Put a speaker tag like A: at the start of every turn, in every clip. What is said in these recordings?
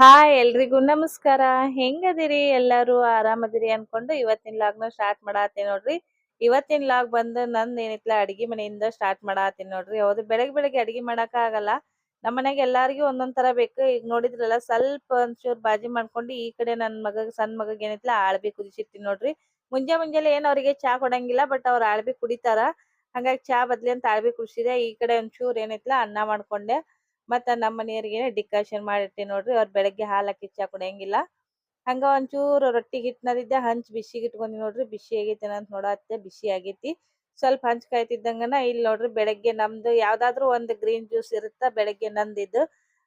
A: Hi ಎಲ್ರಿಗೂ ನಮಸ್ಕಾರ. ಹೆಂಗದಿರಿ? ಎಲ್ಲಾರು ಆರಾಮದಿರಿ ಅನ್ಕೊಂಡು ಇವತ್ತಿನ ಲಾಗ್ನ ಸ್ಟಾರ್ಟ್ ಮಾಡಾತೀನಿ ನೋಡ್ರಿ. ಇವತ್ತಿನ ಲಾಗ್ ಬಂದು ನಂದ್ ಏನಿತ್ಲ ಅಡಿಗೆ ಮನೆಯಿಂದ ಸ್ಟಾರ್ಟ್ ಮಾಡಾತೀನಿ ನೋಡ್ರಿ. ಹೌದು ಬೆಳಗ್ಗೆ ಬೆಳಗ್ಗೆ ಅಡಿಗೆ ಮಾಡಾಕ ಆಗಲ್ಲ. ನಮ್ಮ ಮನೆಗೆ ಎಲ್ಲಾರಿಗೂ ಒಂದೊಂದ್ ತರ ಬೇಕು. ಈಗ ನೋಡಿದ್ರಲ್ಲ ಸ್ವಲ್ಪ ಒಂಚೂರ್ ಬಾಜಿ ಮಾಡ್ಕೊಂಡು ಈ ಕಡೆ ನನ್ ಮಗ ಸಣ್ಣ ಮಗಗ್ ಏನಿತ್ಲ ಆಳ್ಬಿ ಕುದಿಸಿರ್ತೀನಿ ನೋಡ್ರಿ. ಮುಂಜಾ ಮುಂಜಾನೆ ಏನ್ ಅವ್ರಿಗೆ ಚಾ ಕೊಡಂಗಿಲ್ಲ ಬಟ್ ಅವ್ರ ಆಳ್ಬಿ ಕುಡಿತಾರ. ಹಂಗಾಗಿ ಚಾ ಬದ್ಲಿ ಅಂತ ಆಳ್ಬಿ ಕುಡಿಸಿದೆ. ಈ ಕಡೆ ಒಂಚೂರ್ ಏನಿತ್ಲ ಅನ್ನ ಮಾಡ್ಕೊಂಡೆ. ಮತ್ತ ನಮ್ಮ ಮನೆಯವ್ರಿಗೆ ಡಿಕಾಷನ್ ಮಾಡಿರ್ತೀವಿ ನೋಡ್ರಿ, ಅವ್ರ ಬೆಳಗ್ಗೆ ಹಾಲ್ ಹಾಕಿ ಕುಡಿಯಂಗಿಲ್ಲ ಹಂಗ ಒಂಚೂರು ರೊಟ್ಟಿ ಹಿಟ್ನದಿದ್ದೆ, ಹಂಚ್ ಬಿಸಿಗೆ ಇಟ್ಕೊಂಡಿ ನೋಡ್ರಿ, ಬಿಸಿ ಆಗೈತೇನ ಅಂತ ನೋಡತ್ತೆ ಬಿಸಿ ಆಗೈತಿ. ಸ್ವಲ್ಪ ಹಂಚ್ ಕಾಯ್ತಿದ್ದಂಗನ ಇಲ್ಲಿ ನೋಡ್ರಿ ಬೆಳಗ್ಗೆ ನಮ್ದು ಯಾವ್ದಾದ್ರು ಒಂದ್ ಗ್ರೀನ್ ಜ್ಯೂಸ್ ಇರುತ್ತ ಬೆಳಗ್ಗೆ ನಂದಿದ್ದು.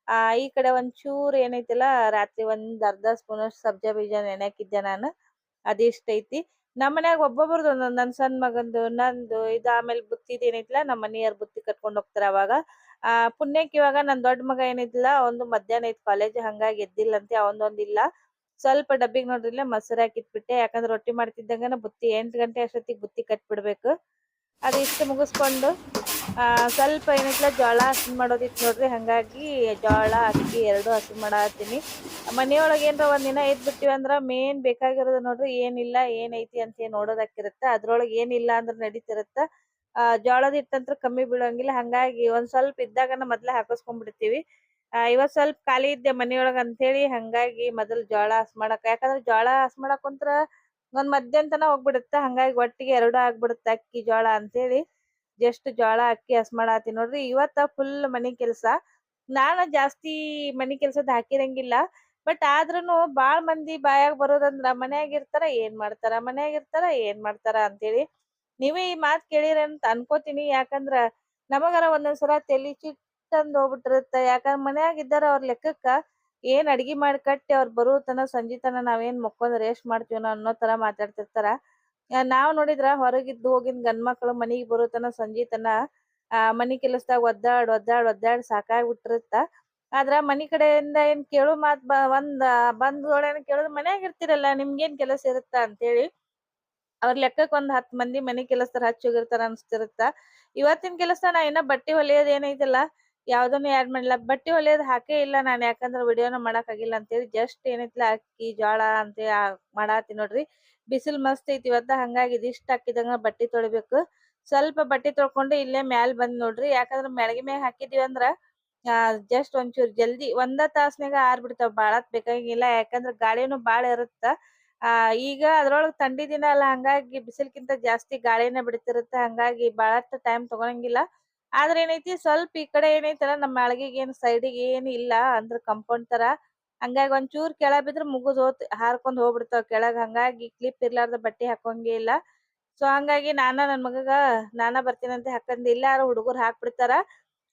A: ಆ, ಈ ಕಡೆ ಒಂಚೂರ್ ಏನೈತಿಲ್ಲ, ರಾತ್ರಿ ಒಂದ್ ಅರ್ಧ ಸ್ಪೂನ್ ಸಬ್ಜ ಬೀಜ ನೆನೆಕಿದ್ದೆ ನಾನು. ಅದಿಷ್ಟ ಐತಿ. ನಮ್ಮ ಮನ್ಯಾಗ ಒಬ್ಬೊಬ್ರದ್ದು ಒಂದೊಂದ್, ನನ್ ಸಣ್ಣ ಮಗಂದು, ನಂದು ಇದು ಆಮೇಲೆ ಬುತ್ತಿದ್ ಏನೈತಿಲ್ಲ ನಮ್ಮ ಮನೆಯವ್ರ ಬುತ್ತಿ ಕಟ್ಕೊಂಡ್ ಹೋಗ್ತಾರ ಅವಾಗ. ಆ ಪುಣ್ಯಕ್ ಇವಾಗ ನನ್ ದೊಡ್ಡ ಮಗ ಏನಿದ್ಲ ಒಂದು ಮಧ್ಯಾಹ್ನ ಐತ್ ಕಾಲೇಜ್ ಹಂಗಾಗಿ ಎದ್ದಿಲ್ಲಂತೆ, ಅವನೊಂದಿಲ್ಲ. ಸ್ವಲ್ಪ ಡಬ್ಬಿಗ್ ನೋಡ್ರಿ ಇಲ್ಲೇ ಮೊಸರು ಹಾಕಿಟ್ಬಿಟ್ಟೆ ಯಾಕಂದ್ರೆ ರೊಟ್ಟಿ ಮಾಡ್ತಿದ್ದಂಗನ ಬುತ್ತಿ, ಎಂಟ್ ಗಂಟೆ ಅಷ್ಟೊತ್ತಿಗೆ ಬುತ್ತಿ ಕಟ್ಬಿಡ್ಬೇಕು. ಅದಿಷ್ಟು ಮುಗಿಸ್ಕೊಂಡು, ಆ, ಸ್ವಲ್ಪ ಏನೈತ್ಲ ಜೋಳ ಹಸನ್ ಮಾಡೋದಿತ್ತು ನೋಡ್ರಿ, ಹಂಗಾಗಿ ಜೋಳ ಅಕ್ಕಿ ಎರಡು ಹಸಿ ಮಾಡತ್ತೀನಿ. ಮನೆಯೊಳಗೆ ಏನ್ರ ಒಂದಿನ ಎದ್ ಬಿಟ್ಟಿವಿ ಅಂದ್ರ ಮೇನ್ ಬೇಕಾಗಿರೋದು ನೋಡ್ರಿ, ಏನಿಲ್ಲ ಏನೈತಿ ಅಂತ ಏನ್ ನೋಡೋದಕ್ಕಿರತ್ತ, ಅದ್ರೊಳಗೆ ಏನಿಲ್ಲ ಅಂದ್ರ ನಡೀತಿರತ್ತ. ಆ, ಜೋಳದ ಹಿಟ್ಟಂತ್ರ ಕಮ್ಮಿ ಬೀಳಂಗಿಲ್ಲ. ಹಂಗಾಗಿ ಒಂದ್ ಸ್ವಲ್ಪ ಇದ್ದಾಗನ ಮೊದ್ಲ ಹಾಕಸ್ಕೊಂಡ್ಬಿಡ್ತೀವಿ ಇವತ್ ಸ್ವಲ್ಪ ಖಾಲಿ ಇದ್ದೆ ಮನಿಯೊಳಗ ಅಂತ ಹೇಳಿ ಹಂಗಾಗಿ ಮೊದಲ್ ಜೋಳ ಹಸ್ ಮಾಡಾಕ. ಯಾಕಂದ್ರ ಜೋಳ ಹಸ್ ಮಾಡಾಕ್ ಕುಂತ್ರ ಒಂದ್ ಮಧ್ಯಾಹ್ನ ಹೋಗ್ಬಿಡುತ್ತ, ಹಂಗಾಗಿ ಒಟ್ಟಿಗೆ ಎರಡು ಆಗ್ಬಿಡುತ್ತೆ ಅಕ್ಕಿ, ಜೋಳ ಅಂತೇಳಿ ಜಸ್ಟ್ ಜೋಳ, ಅಕ್ಕಿ ಹಸ್ ಮಾಡಾತಿ ನೋಡ್ರಿ. ಇವತ್ತ ಫುಲ್ ಮನಿ ಕೆಲ್ಸ. ನಾನ ಜಾಸ್ತಿ ಮನಿ ಕೆಲ್ಸದ ಹಾಕಿರಂಗಿಲ್ಲ. ಬಟ್ ಆದ್ರೂನು ಬಾಳ್ ಮಂದಿ ಬಾಯಾಗ ಬರೋದಂದ್ರ ಮನ್ಯಾಗ ಇರ್ತಾರ, ಏನ್ ಮಾಡ್ತಾರ? ಮನ್ಯಾಗ ಇರ್ತಾರ, ಏನ್ ಮಾಡ್ತಾರ ಅಂತೇಳಿ ನೀವೇ ಈ ಮಾತ್ ಕೇಳಿರ ಅಂತ ಅನ್ಕೋತೀನಿ. ಯಾಕಂದ್ರ ನಮಗರ ಒಂದೊಂದ್ಸಲ ತಲಿ ಚಿಟ್ಟಂದ್ ಹೋಗ್ಬಿಟ್ಟಿರತ್ತ. ಯಾಕಂದ್ರ ಮನ್ಯಾಗ ಇದ್ದಾರ ಅವ್ರ ಲೆಕ್ಕಕ್ಕ ಏನ್ ಅಡ್ಗಿ ಮಾಡಿ ಕಟ್ಟಿ ಅವ್ರ ಬರೋ ಸಂಜೀತನ ಸಂಜಿ ತನ ನಾವೇನ್ ಮಕ್ಕೊಂದ್ ರೇಸ್ಟ್ ಮಾಡ್ತೀವನ ಅನ್ನೋ ತರ ಮಾತಾಡ್ತಿರ್ತಾರ. ನಾವ್ ನೋಡಿದ್ರ ಹೊರಗಿದ್ದು ಹೋಗಿನ್ ಗಂಡ್ ಮಕ್ಳು ಮನಿಗ್ ಬರೋ ಸಂಜೀತನ ಸಂಜಿ ತನ ಆ, ಮನಿ ಕೆಲಸದಾಗ ಒದ್ದಾಡ್ ಒದ್ದಾಡ್ ಒದ್ದಾಡ್ ಸಾಕಾಗ್ಬಿಟ್ಟಿರುತ್ತ. ಆದ್ರ ಮನಿ ಕಡೆಯಿಂದ ಏನ್ ಕೇಳೋ ಮಾತ್ ಬ, ಒಂದ್ ಬಂಧುಗಳೇನ್ ಕೇಳೋದ್ ಮನ್ಯಾಗ ಇರ್ತಿರಲ್ಲ, ನಿಮ್ಗೇನ್ ಕೆಲಸ ಇರುತ್ತ ಅಂತೇಳಿ. ಅವ್ರ ಲೆಕ್ಕಕ್ ಒಂದ್ ಹತ್ತ್ ಮಂದಿ ಮನಿ ಕೆಲಸದವ್ರ ಹಚ್ಚಿ ಹೋಗಿರ್ತಾರ ಅನ್ಸ್ತಿರುತ್ತ. ಇವತ್ತಿನ ಕೆಲಸ ನಾ ಇನ್ನ ಬಟ್ಟೆ ಹೊಲಿಯೋದ್ ಏನೈತಲ್ಲ, ಯಾವ್ದನ್ನು ಆಡ್ ಮಾಡಿಲ್ಲ ಬಟ್ಟೆ ಹೊಲಿಯೋದ್ ಹಾಕೇ ಇಲ್ಲ ನಾನ್, ಯಾಕಂದ್ರ ವಿಡಿಯೋನ ಮಾಡಕ್ ಆಗಿಲ್ಲ ಅಂತೇಳಿ ಜಸ್ಟ್ ಏನೈತಿಲ್ಲ ಅಕ್ಕಿ ಜೋಳ ಅಂತ ಮಾಡಾತಿ ನೋಡ್ರಿ. ಬಿಸಿಲ್ ಮಸ್ತ್ ಐತಿ ಇವತ್ತ ಹಂಗಾಗಿ ಇದಿಷ್ಟ ಹಾಕಿದಂಗ ಬಟ್ಟೆ ತೊಳಿಬೇಕು. ಸ್ವಲ್ಪ ಬಟ್ಟೆ ತೊಳ್ಕೊಂಡು ಇಲ್ಲೇ ಮ್ಯಾಲ್ ಬಂದ್ ನೋಡ್ರಿ. ಯಾಕಂದ್ರ ಮೆಳಗಿ ಮ್ಯಾಗ ಹಾಕಿದೀವಿ ಅಂದ್ರ, ಆ ಜಸ್ಟ್ ಒಂಚೂರ್ ಜಲ್ದಿ ಒಂದ ತಾಸ್ನಾಗ ಆರ್ ಬಿಡ್ತಾವ. ಬಾಳತ್ ಬೇಕಾಗಿಲ್ಲ ಯಾಕಂದ್ರ ಗಾಳಿನೂ ಬಾಳ ಇರುತ್ತ. ಆ, ಈಗ ಅದ್ರೊಳಗ್ ಥಂಡಿ ದಿನ ಅಲ್ಲ, ಹಂಗಾಗಿ ಬಿಸಿಲ್ಕಿಂತ ಜಾಸ್ತಿ ಗಾಳಿನ ಬಿಡ್ತಿರುತ್ತೆ, ಹಂಗಾಗಿ ಬಹಳಷ್ಟು ಟೈಮ್ ತಗೊಳಂಗಿಲ್ಲ ಆದ್ರೆ ಏನೈತಿ, ಸ್ವಲ್ಪ ಈ ಕಡೆ ಏನೈತಲ್ಲ, ನಮ್ಮ ಅಳಗಿಗೆ ಏನ್ ಸೈಡಿಗೆ ಏನ್ ಇಲ್ಲ ಅಂದ್ರ ಕಾಂಪೌಂಡ್ ತರ. ಹಂಗಾಗಿ ಒಂಚೂರ್ ಕೆಳಗ್ ಬಿದ್ರೆ ಮುಗುದ್ ಹೋತ್, ಹಾರ್ಕೊಂಡ್ ಹೋಗ್ಬಿಡ್ತಾವ್ ಕೆಳಗ್. ಹಂಗಾಗಿ ಕ್ಲಿಪ್ ಇರ್ಲಾರ್ದ ಬಟ್ಟೆ ಹಾಕೋಂಗೆ ಇಲ್ಲ. ಸೊ ಹಂಗಾಗಿ ನಾನ, ನನ್ ಮಗಗ ನಾನ ಬರ್ತೀನಂತ ಹಾಕಂದ್ ಯಾರು ಹುಡುಗರು ಹಾಕ್ಬಿಡ್ತಾರ.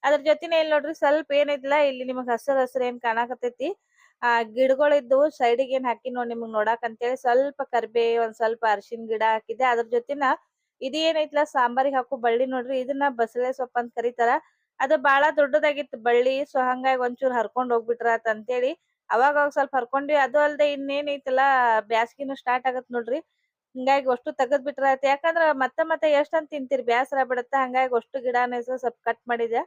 A: ಅದ್ರ ಜೊತೆನೆ ಇಲ್ಲಿ ನೋಡ್ರಿ, ಸ್ವಲ್ಪ ಏನೈತಿಲ್ಲ, ಇಲ್ಲಿ ನಿಮಗ್ ಹಸ್ರ್ ಹಸ್ರ್ ಏನ್ ಕಾಣಾಕತ್ತೈತಿ. ಆ ಗಿಡಗಳಿದ್ದು ಸೈಡಿಗೆ ಏನ್ ಹಾಕಿ ನೋಡ್ ನೋಡಾಕ ಅಂತ ಅಂತೇಳಿ ಸ್ವಲ್ಪ ಕರ್ಬೆ, ಒಂದ್ ಸ್ವಲ್ಪ ಅರಶಿನ ಗಿಡ ಹಾಕಿದ್ದೆ. ಅದ್ರ ಜೊತೆನ ಇದ್ ಏನೈತ್ಲ ಸಾಂಬಾರಿಗ್ ಹಾಕೋ ಬಳ್ಳಿ ನೋಡ್ರಿ, ಇದನ್ನ ಬಸಳೆ ಸೊಪ್ಪ ಅಂತ ಕರೀತಾರ. ಅದು ಬಾಳ ದೊಡ್ಡದಾಗಿತ್ತು ಬಳ್ಳಿ, ಸೊ ಹಂಗಾಗಿ ಒಂಚೂರ್ ಹರ್ಕೊಂಡ್ ಅಂತ ಅಂತೇಳಿ ಅವಾಗ ಅವಾಗ ಸ್ವಲ್ಪ ಹರ್ಕೊಂಡ್ವಿ. ಅದು ಅಲ್ದೆ ಇನ್ನೇನೈತಲ್ಲ ಬ್ಯಾಸ್ಗಿನೂ ಸ್ಟಾರ್ಟ್ ಆಗತ್ ನೋಡ್ರಿ. ಹಿಂಗಾಗಿ ಅಷ್ಟು ತೆಗದ್ ಬಿಟ್ರಾತ್ ಯಾಕಂದ್ರ ಮತ್ತೆ ಮತ್ತೆ ಎಷ್ಟ್ ಅಂತ ತಿಂತೀರಿ, ಬ್ಯಾಸರ ಬಿಡತ್ತ ಹಂಗಾಗಿ ಅಷ್ಟು ಗಿಡನ ಸ್ವಲ್ಪ ಕಟ್ ಮಾಡಿದೆ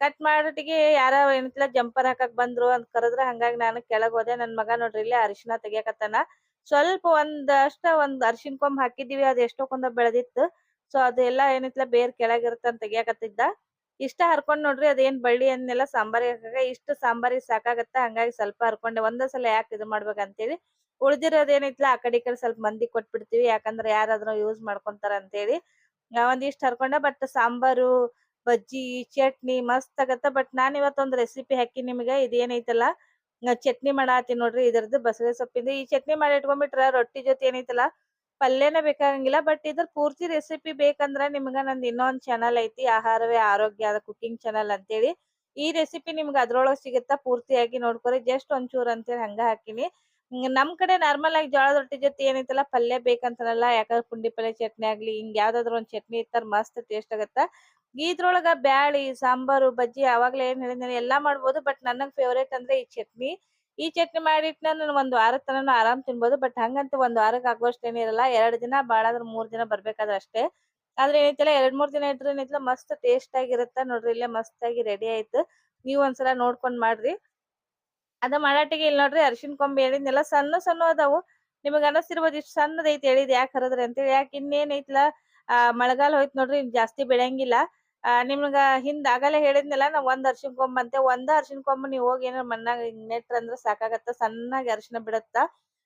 A: ಕಟ್ ಮಾಡೋಟಿಗೆ ಯಾರ ಏನೈತ್ಲ ಜಂಪರ್ ಹಾಕಕ್ ಬಂದ್ರು ಅಂತ ಕರೆದ್ರ ಹಂಗಾಗಿ ನಾನು ಕೆಳಗ್ ಹೋದೆ. ನನ್ ಮಗ ನೋಡ್ರಿ ಇಲ್ಲಿ ಅರಿಶಿನ ತೆಗಿಯಕತ್ತಾನ. ಸ್ವಲ್ಪ ಒಂದಷ್ಟ ಒಂದ್ ಅರಿಶಿನ ಕೊಂಬ್ ಹಾಕಿದೀವಿ ಅದ್ ಎಷ್ಟೋಕೊಂದ ಬೆಳೆದಿತ್ತು. ಸೊ ಅದೆಲ್ಲಾ ಬೇರೆ ಬೇರ್ ಕೆಳಗಿರುತ್ತ ಅಂತ ತೆಗಿಯಕತ್ತಿದ್ದ. ಇಷ್ಟ ಹರ್ಕೊಂಡ್ ನೋಡ್ರಿ ಅದೇನ್ ಬಳ್ಳಿ ಅನ್ನೆಲ್ಲ. ಸಾಂಬಾರಿಗೆ ಹಾಕಾಗ ಇಷ್ಟ ಸಾಂಬಾರಿಗ್ ಸಾಕಾಗತ್ತ? ಹಂಗಾಗಿ ಸ್ವಲ್ಪ ಹರ್ಕೊಂಡೆ. ಒಂದ ಸಲ ಯಾಕೆ ಇದು ಮಾಡ್ಬೇಕಂತೇಳಿ ಉಳ್ದಿರೋದ್ ಏನೈತ್ಲ ಆ ಕಡೆ ಕಡೆ ಸ್ವಲ್ಪ ಮಂದಿ ಕೊಟ್ಬಿಡ್ತೀವಿ. ಯಾಕಂದ್ರೆ ಯಾರಾದ್ರೂ ಯೂಸ್ ಮಾಡ್ಕೊಂತಾರ ಅಂತೇಳಿ. ಒಂದಿಷ್ಟ್ ಹರ್ಕೊಂಡೆ. ಬಟ್ ಸಾಂಬಾರು ಬಜ್ಜಿ, ಚಟ್ನಿ ಮಸ್ತ್ ಆಗತ್ತ. ಬಟ್ ನಾನ್ ಇವತ್ತೊಂದ್ ರೆಸಿಪಿ ಹಾಕಿ ನಿಮ್ಗೆ, ಇದೇನೈತಲ್ಲ ಚಟ್ನಿ ಮಾಡಾತೀನಿ ನೋಡ್ರಿ, ಇದ್ರದ್ದು ಬಸಳೆ ಸೊಪ್ಪಿಂದ. ಈ ಚಟ್ನಿ ಮಾಡಿ ಇಟ್ಕೊಂಡ್ಬಿಟ್ರ ರೊಟ್ಟಿ ಜೊತೆ ಏನೈತಲ್ಲ, ಪಲ್ಯನೇ ಬೇಕಾಗಂಗಿಲ್ಲ. ಬಟ್ ಇದ್ರ ಪೂರ್ತಿ ರೆಸಿಪಿ ಬೇಕಂದ್ರ ನಿಮ್ಗ ನಂದ್ ಇನ್ನೊಂದ್ ಚಾನಲ್ ಐತಿ, ಆಹಾರವೇ ಆರೋಗ್ಯ ಕುಕಿಂಗ್ ಚಾನಲ್ ಅಂತೇಳಿ. ಈ ರೆಸಿಪಿ ನಿಮ್ಗೆ ಅದ್ರೊಳಗ್ ಸಿಗುತ್ತಾ ಪೂರ್ತಿಯಾಗಿ ನೋಡ್ಕೊರಿ. ಜಸ್ಟ್ ಒಂಚೂರು ಅಂತೇಳಿ ಹಂಗ ಹಾಕಿನಿ. ನಮ್ ಕಡೆ ನಾರ್ಮಲ್ ಆಗಿ ಜೋಳದ ರೊಟ್ಟಿ ಜೊತೆ ಏನೈತಲ್ಲ, ಪಲ್ಯ ಬೇಕಂತಾರಲ್ಲ ಯಾಕಂದ್ರೆ ಪುಂಡಿ ಪಲ್ಯ ಚಟ್ನಿ ಆಗ್ಲಿ, ಹಿಂಗ್ ಯಾವ್ದಾದ್ರು ಒಂದ್ ಚಟ್ನಿ ಇತ್ತಾರ ಮಸ್ತ್ ಟೇಸ್ಟ್ ಆಗತ್ತ. ಇದ್ರೊಳಗ ಬ್ಯಾಳಿ, ಸಾಂಬಾರು, ಬಜ್ಜಿ ಅವಾಗ್ಲೇ ಏನ್ ಹೇಳಿದ್ನ ಎಲ್ಲಾ ಮಾಡ್ಬೋದು ಬಟ್ ನನಗ್ ಫೇವ್ರೇಟ್ ಅಂದ್ರೆ ಈ ಚಟ್ನಿ. ಈ ಚಟ್ನಿ ಮಾಡಿಟ್ನ ನಾನು ಒಂದ್ ವಾರದ ತನನು ಆರಾಮ್ ತಿನ್ಬೋದು ಬಟ್ ಹಂಗಂತ ಒಂದ್ ವಾರಕ್ ಆಗುವಷ್ಟು ಇರಲ್ಲ. ಎರಡ್ ದಿನ ಬಾಳ ಆದ್ರ ಮೂರ್ ದಿನ ಬರ್ಬೇಕಾದ್ರ ಅಷ್ಟೇ. ಆದ್ರೆ ಏನೈತಿಲ್ಲ, ಎರಡ್ ಮೂರ್ ದಿನ ಇಟ್ರೆ ಏನೈತಿಲ್ಲ, ಮಸ್ತ್ ಟೇಸ್ಟ್ ಆಗಿರತ್ತ. ನೋಡ್ರಿ, ಇಲ್ಲೇ ಮಸ್ತ್ ಆಗಿ ರೆಡಿ ಆಯ್ತು. ನೀವ್ ಒಂದ್ಸಲ ನೋಡ್ಕೊಂಡ್ ಮಾಡ್ರಿ. ಅದ ಮಾಡಾಟಿಗೆ ಇಲ್ಲಿ ನೋಡ್ರಿ ಅರ್ಶಿನ ಕೊಂಬೆ ಹೇಳಿದ್ನೆಲ್ಲ, ಸಣ್ಣ ಸಣ್ಣ ಅದಾವು. ನಿಮಗ್ ಅನಸ್ತಿರ್ಬೋದು, ಇಷ್ಟು ಸಣ್ಣದೈತಿ ಹೇಳಿದ್ ಯಾಕೆ ಹರದ್ರಿ ಅಂತೇಳಿ. ಯಾಕೆ ಇನ್ನೇನ್ ಐತ್ಲ, ಆ, ಮಳೆಗಾಲ ಹೋಯ್ತ್ ನೋಡ್ರಿ ಜಾಸ್ತಿ ಬೆಳೆಯಂಗಿಲ್ಲ. ಆ, ನಿಮ್ಗ ಹಿಂದ ಆಗಲೇ ಹೇಳಿದ್ನಲ್ಲ ನಾ ಒಂದ್ ಅರ್ಶಿನ ಕೊಂಬ್ ಅಂತೆ, ಒಂದ ಅರ್ಶಿನ ಕೊಂಬ ನೀವ್ ಹೋಗಿ ಏನಾರ ಮಣ್ಣಾಗ ನೆಟ್ರ ಅಂದ್ರ ಸಾಕಾಗತ್ತ, ಸಣ್ಣಗೆ ಅರ್ಶಿನ ಬಿಡತ್ತ?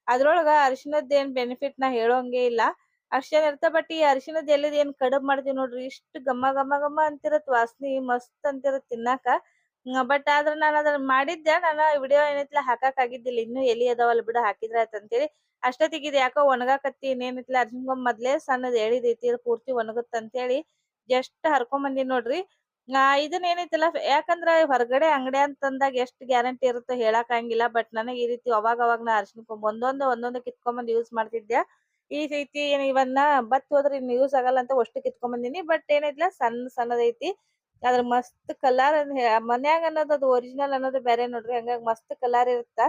A: ಅದ್ರೊಳಗ ಅರಿಶಿನದ ಏನ್ ಬೆನಿಫಿಟ್ ನಾ ಹೇಳೋಂಗೆ ಇಲ್ಲ. ಅರ್ಶಿನ ಇರ್ತ ಬಟ್ ಈ ಅರಿಶಿನದ ಎಲೆದ್ ಏನ್ ಕಡಬ್ ಮಾಡ್ತೀವಿ ನೋಡ್ರಿ, ಇಷ್ಟ ಘಮ ಘಮ ಘಮ ಅಂತಿರತ್, ವಾಸನಿ ಮಸ್ತ್ ಅಂತಿರತ್ ತಿನ್ನಾಕ. ಬಟ್ ಆದ್ರ ನಾನು ಅದನ್ನ ಮಾಡಿದ್ದೆ, ನಾನು ವಿಡಿಯೋ ಏನೈತ್ಲ ಹಾಕಕ್ ಆಗಿದ್ದಿಲ್ಲ, ಇನ್ನು ಎಲಿ ಅದಾವಲ್ಲ ಬಿಡು, ಹಾಕಿದ್ರ ಅಂತ ಹೇಳಿ ಅಷ್ಟೊತ್ತಿಗೆ ಇದು ಯಾಕೋ ಒಣಗಾಕತ್ತಿ, ಇನ್ನೇನಿತ್ಲ ಅರ್ಶಿನ ಕೊಂಬ ಮೊದ್ಲೇ ಸಣ್ಣದ ಎಳಿದೈತಿ ರೀತಿ ಪೂರ್ತಿ ಒಣಗುತ್ತ ಅಂತೇಳಿ ಜಸ್ಟ್ ಹರ್ಕೊಂಡ್ ಬಂದೀನಿ ನೋಡ್ರಿ. ಆ ಇದನ್ನ ಏನೈತಲ್ಲ, ಯಾಕಂದ್ರ ಹೊರಗಡೆ ಅಂಗಡಿ ಅಂತಂದಾಗ ಎಷ್ಟ್ ಗ್ಯಾರಂಟಿ ಇರುತ್ತೋ ಹೇಳಕ್ ಆಗಂಗಿಲ್ಲ ಬಟ್ ನನಗೆ ಈ ರೀತಿ ಅವಾಗ ಅವಾಗ ನಾ ಅರ್ಶಿನ ಒಂದೊಂದು ಒಂದೊಂದ್ ಕಿತ್ಕೊಂಡ್ ಬಂದ್ ಯೂಸ್ ಮಾಡ್ತಿದ್ದೆ. ಈ ರೀತಿ ಏನ್ ಇವನ್ನ ಬತ್ ಹೋದ್ರ ಇನ್ ಯೂಸ್ ಆಗಲ್ಲ ಅಂತ ಅಷ್ಟು ಕಿತ್ಕೊಂಡ್ ಬಂದಿನಿ. ಬಟ್ ಏನೈತಿಲ್ಲ ಸಣ್ಣ ಸಣ್ಣದೈತಿ ಅದ್ರ ಮಸ್ತ್ ಕಲರ್ ಮನ್ಯಾಗ ಅನ್ನೋದು ಅದು ಒರಿಜಿನಲ್ ಅನ್ನೋದು ಬೇರೆ ನೋಡ್ರಿ. ಹಂಗಾಗಿ ಮಸ್ತ್ ಕಲರ್ ಇರುತ್ತ.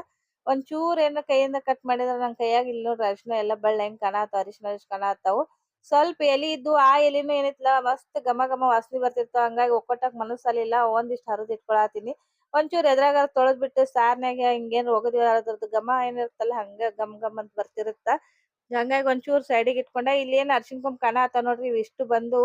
A: ಒಂದ್ ಚೂರ್ ಏನ ಕೈಯಿಂದ ಕಟ್ ಮಾಡಿದ್ರ ನನ್ನ ಕೈಯಾಗ ಇಲ್ಲಿ ನೋಡ್ರಿ ಅರಿಶಿನ ಎಲ್ಲಾ ಬಳ್ಳ ಹೆಂಗ್ ಕಾಣತಾವ ಅರಿಶಿನ ಕಾಣತಾವು ಸ್ವಲ್ಪ ಎಲಿ ಇದ್ದು ಆ ಎಲಿನೂ ಏನಿತ್ತಲ್ಲ ಮಸ್ತ್ ಘಮ ಘಮ ವಾಸನಿ ಬರ್ತಿತ್ತು. ಹಂಗಾಗಿ ಒಕ್ಕೊಟ್ಟಕ್ ಮನಸ್ಸಲ್ಲಿಲ್ಲ, ಒಂದಿಷ್ಟು ಹರದ್ ಇಟ್ಕೊಳತೀನಿ. ಒಂಚೂರು ಎದ್ರಾಗ ತೊಳೆದ್ ಬಿಟ್ಟು ಸಾರ್ನಾಗ ಹಿಂಗೇನ್ ಒಗದ್ ಅದ್ರದ್ದು ಘಮ ಏನಿರುತ್ತಲ್ಲ, ಹಂಗ ಗಮ್ ಅಂತ ಬರ್ತಿರುತ್ತ. ಹಂಗಾಗಿ ಒಂಚೂರು ಸೈಡಿಗೆ ಇಟ್ಕೊಂಡ. ಇಲ್ಲಿ ಏನ್ ಅರಿಶಿನ ಕೊಂಬ್ ಆತ ನೋಡ್ರಿ ಇಷ್ಟು ಬಂದು.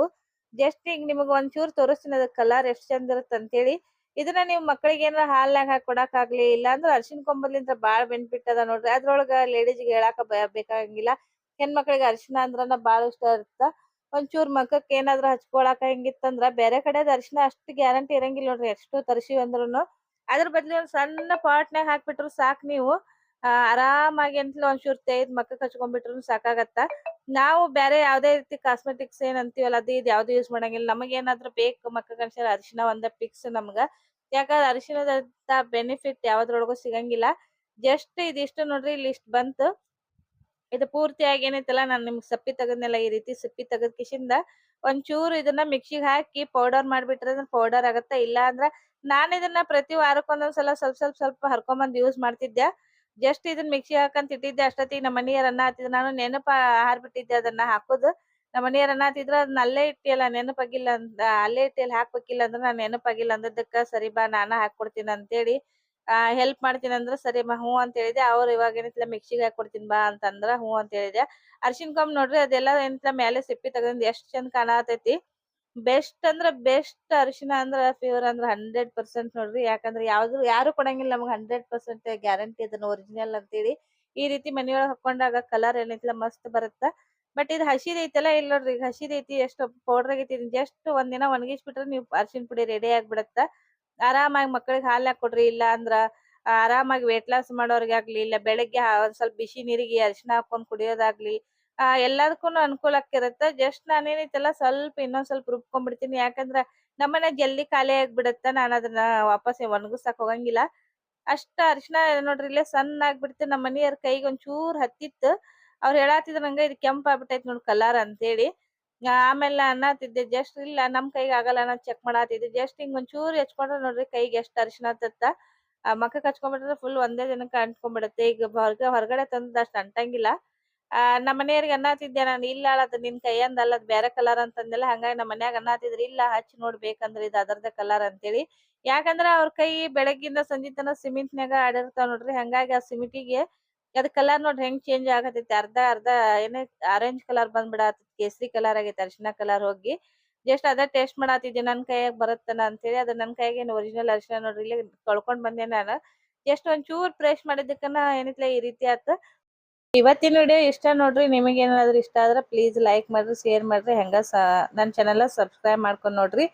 A: ಜಸ್ಟ್ ಹಿಂಗ್ ನಿಮಗ್ ಒಂಚೂರ್ ತೋರಿಸ್ತೀನಿ ಅದ್ ಕಲರ್ ಎಷ್ಟ್ ಚಂದ ಇರತ್ತ ಅಂತೇಳಿ. ಇದನ್ನ ನೀವು ಮಕ್ಕಳಿಗೆ ಏನಾರ ಹಾಲ್ನಾಗ ಹಾಕಿ ಕೊಡಾಕ್ ಆಗ್ಲಿ, ಇಲ್ಲಾಂದ್ರ ಅರ್ಶಿನ್ ಕೊಂಬಲಿಂತ್ರ ಬಾಳ ಬೆನಿಫಿಟ್ ಅದ ನೋಡ್ರಿ. ಅದ್ರೊಳಗ ಲೇಡೀಸ್ಗೆ ಹೇಳಾಕ ಬೇಕಾಗಂಗಿಲ್ಲ. ಹೆಣ್ಮಕ್ಳಿಗೆ ಅರಿಶಿನ ಅಂದ್ರನ ಬಾಳ ಇಷ್ಟ ಇರುತ್ತ. ಒಂಚೂರ್ ಮಕಕ್ ಏನಾದ್ರ ಹಚ್ಕೊಳಕ ಹಿಂಗಿತ್ತಂದ್ರ ಬೇರೆ ಕಡೆ ಅರಿಶಿನ ಅಷ್ಟು ಗ್ಯಾರಂಟಿ ಇರಂಗಿಲ್ಲ ನೋಡ್ರಿ, ಎಷ್ಟು ತರ್ಸಿವಿ ಅಂದ್ರುನು. ಅದ್ರ ಬದ್ಲಿ ಒಂದ್ ಸಣ್ಣ ಪಾಟ್ನಾಗ ಹಾಕ್ಬಿಟ್ರು ಸಾಕ್ ನೀವು. ಆರಾಮಾಗಿ ಎಂತ ಒಂಚೂರ್ ತೆಯ್ದ್ ಮಕ್ಕಕ್ ಹಚ್ಕೊಂಡ್ಬಿಟ್ರು ಸಾಕಾಗತ್ತ. ನಾವು ಬೇರೆ ಯಾವ್ದೇ ರೀತಿ ಕಾಸ್ಮೆಟಿಕ್ಸ್ ಏನ್ ಅಂತೀವಲ್ಲ, ಅದು ಇದು ಯಾವ್ದು ಯೂಸ್ ಮಾಡಂಗಿಲ್ಲ. ನಮಗ್ ಏನಾದ್ರು ಬೇಕು ಮಕಕ್ ಅನ್ಸಿದ್ರ ಅರಿಶಿನ ಒಂದ ಫಿಕ್ಸ್ ನಮ್ಗ. ಯಾಕಂದ್ರ ಅರಿಶಿನದಂತ ಬೆನಿಫಿಟ್ ಯಾವ್ದ್ರೊಳಗು ಸಿಗಂಗಿಲ್ಲ. ಜಸ್ಟ್ ಇದಿಷ್ಟು ನೋಡ್ರಿ ಇಲ್ಲಿ ಇಷ್ಟ ಬಂತು. ಇದು ಪೂರ್ತಿಯಾಗಿ ಏನೈತಲ್ಲ ನಾನ್ ನಿಮ್ಗ್ ಸಪ್ಪಿ ತೆಗದ್ನೆಲ್ಲ ಈ ರೀತಿ ಸಪ್ಪಿ ತೆಗದ್ ಕಿಶಿಂದ ಒಂಚೂರು ಇದನ್ನ ಮಿಕ್ಸಿಗೆ ಹಾಕಿ ಪೌಡರ್ ಮಾಡ್ಬಿಟ್ರೆ ಪೌಡರ್ ಆಗತ್ತ ಇಲ್ಲ ಅಂದ್ರ ನಾನ್ ಇದನ್ನ ಪ್ರತಿ ವಾರಕ್ ಒಂದೊಂದ್ಸಲ ಸ್ವಲ್ಪ ಸ್ವಲ್ಪ ಸ್ವಲ್ಪ ಹರ್ಕೊಂಬಂದ್ ಯೂಸ್ ಮಾಡ್ತಿದ್ದೆ. ಜಸ್ಟ್ ಇದನ್ನ ಮಿಕ್ಸಿ ಹಾಕಂತ ಇಟ್ಟಿದ್ದೆ. ಅಷ್ಟೊತ್ತಿಗೆ ನಮ್ಮ ಅನ್ನ ಅನ್ನತಿದ್ರು ನಾನು ನೆನಪ ಹಾರ್ಬಿಟ್ಟಿದ್ದೆ ಅದನ್ನ ಹಾಕೋದು. ನಮ್ಮ ಮನಿಯವ್ರ್ ಅನ್ನತಿದ್ರು ಅದನ್ನ ಅಲ್ಲೇ ಇಟ್ಟಿಯಲ್ಲ, ನೆನಪಾಗಿಲ್ಲ ಅಂತ ಅಲ್ಲೇ ಇಟ್ಟಿ ಅಲ್ಲಿ ಹಾಕ್ಬೇಕಿಲ್ಲ ಅಂದ್ರ ನಾನ್ ನೆನಪಾಗಿಲ್ಲ ಅದಕ್ಕ ಸರಿ ಬಾ, ನಾನ ಹಾಕೊಡ್ತೀನಿ ಅಂತೇಳಿ ಆ ಹೆಲ್ಪ್ ಮಾಡ್ತೀನಿ ಅಂದ್ರ ಸರಿ ಮಾ, ಹ್ಞೂ ಅಂತ ಹೇಳಿದೆ. ಅವ್ರು ಇವಾಗ ಏನೈತ್ಲ ಮಿಕ್ಸಿಗೆ ಹಾಕೊಡ್ತೀನಿ ಬಾ ಅಂತಂದ್ರ ಹ್ಞೂ ಅಂತ ಹೇಳಿದೆ. ಅರ್ಶಿನ್ ಕೊಂಬ್ ನೋಡ್ರಿ, ಅದೆಲ್ಲ ಏನೈತ್ಲ ಮೇಲೆ ಸಿಪ್ಪಿ ತಗೊಂಡ್ ಎಷ್ಟ್ ಚಂದ ಕಾಣತೈತಿ. ಬೆಸ್ಟ್ ಅಂದ್ರ ಬೆಸ್ಟ್ ಅರಿಶಿನ ಅಂದ್ರ ಫೀವರ್ ಅಂದ್ರ ಹಂಡ್ರೆಡ್ ಪರ್ಸೆಂಟ್ ನೋಡ್ರಿ. ಯಾಕಂದ್ರ ಯಾವ್ದು ಯಾರು ಕೊಡಂಗಿಲ್ಲ ನಮ್ಗೆ ಹಂಡ್ರೆಡ್ ಪರ್ಸೆಂಟ್ ಗ್ಯಾರಂಟಿ ಅದನ್ನ ಒರಿಜಿನಲ್ ಅಂತೇಳಿ ಈ ರೀತಿ ಮನೆಯೊಳಗೆ ಹಾಕೊಂಡಾಗ ಕಲರ್ ಏನೈತಿಲ್ಲ, ಮಸ್ತ್ ಬರುತ್ತ. ಬಟ್ ಇದು ಹಸಿದ್ ಐತಲ್ಲ ಇಲ್ಲ ನೋಡ್ರಿ ಹಸಿದ್ ಐತಿ, ಎಷ್ಟು ಪೌಡರ್ ಆಗೈತಿ ಜಸ್ಟ್ ಒಂದಿನ ದಿನ ಒಣಗಿಸ್ಬಿಟ್ರೆ ನೀವು ಅರ್ಶಿನ ಪುಡಿ ರೆಡಿ ಆಗ್ಬಿಡತ್ತ. ಆರಾಮಾಗಿ ಮಕ್ಕಳಿಗೆ ಹಾಲ್ ಕೊಡ್ರಿ, ಇಲ್ಲ ಅಂದ್ರ ಆರಾಮಾಗಿ ವೇಟ್ ಲಾಸ್ ಮಾಡೋರ್ಗೆ ಆಗ್ಲಿ, ಇಲ್ಲ ಬೆಳಗ್ಗೆ ಒಂದ್ ಸ್ವಲ್ಪ ಬಿಸಿ ನೀರಿಗೆ ಅರಿಶಿನ ಹಾಕೊಂಡ್ ಕುಡಿಯೋದಾಗ್ಲಿ, ಆ ಎಲ್ಲದಕ್ಕೂ ಅನುಕೂಲ ಆಕ್ಕಿರತ್ತ ಜಸ್ಟ್ ನಾನೇನೈತಲ್ಲ ಸ್ವಲ್ಪ ಇನ್ನೊಂದ್ ಸ್ವಲ್ಪ ರುಬ್ಕೊಂಡ್ಬಿಡ್ತೀನಿ. ಯಾಕಂದ್ರ ನಮ್ಮನೆ ಜಲ್ದಿ ಖಾಲಿ ಆಗ್ಬಿಡತ್ತ. ನಾನು ಅದನ್ನ ವಾಪಸ್ ಒಣಗಿಸಕ್ ಹೋಗಂಗಿಲ್ಲ. ಅಷ್ಟ ಅರಿಶಿನ ನೋಡ್ರಿ, ಇಲ್ಲೇ ಸಣ್ಣ ಆಗ್ಬಿಡ್ತು. ನಮ್ಮ ಮನಿಯವ್ರ ಕೈಗೆ ಒಂಚೂರ್ ಹತ್ತಿತ್ತು. ಅವ್ರು ಹೇಳಾತಿದ್ರ ನಂಗ, ಇದು ಕೆಂಪ್ ಆಗ್ಬಿಟ್ಟೈತಿ ನೋಡ್ ಕಲರ್ ಅಂತೇಳಿ. ಆಮೇಲೆ ಅನ್ನತಿದ್ದೆ ಜಸ್ಟ್ ಇಲ್ಲ ನಮ್ ಕೈಗೆ ಆಗಲ್ಲ ನಾ ಚೆಕ್ ಮಾಡತ್ತಿದ್ದೆ ಜಸ್ಟ್ ಹಿಂಗ್ ಒಂಚೂರ್ ಹೆಚ್ಕೊಂಡ್ರೆ ನೋಡ್ರಿ, ಕೈಗೆ ಎಷ್ಟ್ ಅರಿಶಿನ ತತ್ತ ಮಕಕ್ ಹಚ್ಕೊಂಡ್ಬಿಟ್ರೆ ಫುಲ್ ಒಂದೇ ದಿನಕ್ಕೆ ಅಂಟ್ಕೊಂಡ್ಬಿಡತ್ತೆ. ಈಗ ಹೊರಗ, ಹೊರಗಡೆ ತಂದ್ ಅಷ್ಟ್ ಅಂಟಂಗಿಲ್ಲ. ಆ ನಮ್ಮ ಮನೆಯವ್ರಿಗೆ ಅನ್ನತಿದ್ದೆ ನಾನು, ಇಲ್ಲ ಅದು ನಿನ್ ಕೈಯಂದ ಅಲ್ಲ ಅದ್ ಬೇರೆ ಕಲರ್ ಅಂತಂದೆಲ್ಲ. ಹಂಗಾಗಿ ನಮ್ಮ ಮನ್ಯಾಗ ಅನ್ನತಿದ್ರು, ಇಲ್ಲ ಹಚ್ಚಿ ನೋಡ್ಬೇಕಂದ್ರ ಇದು ಅದರ್ದ ಕಲರ್ ಅಂತೇಳಿ. ಯಾಕಂದ್ರ ಅವ್ರ ಕೈ ಬೆಳಗ್ಗಿಂದ ಸಂಜಿ ತನ ಸಿಮೆಂಟ್ನ್ಯಾಗ ಆಡಿರ್ತಾವ ನೋಡ್ರಿ. ಹಂಗಾಗಿ ಆ ಸಿಮೆಂಟಿಗೆ ಅದ್ ಕಲರ್ ನೋಡ್ರಿ ಹೆಂಗ್ ಚೇಂಜ್ ಆಗತೈತಿ. ಅರ್ಧ ಅರ್ಧ ಏನೇ ಆರೆಂಜ್ ಕಲರ್ ಬಂದ್ಬಿಡತೈತಿ, ಕೇಸರಿ ಕಲರ್ ಆಗೈತಿ, ಅರಿಶಿನ ಕಲರ್ ಹೋಗಿ. ಜಸ್ಟ್ ಅದ ಟೇಸ್ಟ್ ಮಾಡತ್ತಿದ್ದೆ ನನ್ ಕೈಯಾಗ ಅಂತ ಅಂತೇಳಿ, ಅದ ನನ್ ಕೈಯಾಗ ಏನು ಒರಿಜಿನಲ್ ಅರಿಶಿನ ನೋಡ್ರಿ, ಇಲ್ಲಿ ಕಳ್ಕೊಂಡ್ ಬಂದೆ ನಾನು. ಜಸ್ಟ್ ಒಂಚೂರ್ ಫ್ರೆಶ್ ಮಾಡಿದ್ದಕ್ಕನ ಏನಿತ್ಲ ಈ ರೀತಿ ಆತ. ಇವತ್ತಿನ ವಿಡಿಯೋ ಇಷ್ಟ ನೋಡ್ರಿ, ನಿಮಗೆ ಏನಾದ್ರು ಇಷ್ಟ ಆದ್ರೆ ಪ್ಲೀಸ್ ಲೈಕ್ ಮಾಡ್ರಿ ಶೇರ್ ಮಾಡ್ರಿ, ಹೆಂಗ ನನ್ ಚಾನೆಲ್ ಸಬ್ಸ್ಕ್ರೈಬ್ ಮಾಡ್ಕೊಂಡ್ ನೋಡ್ರಿ.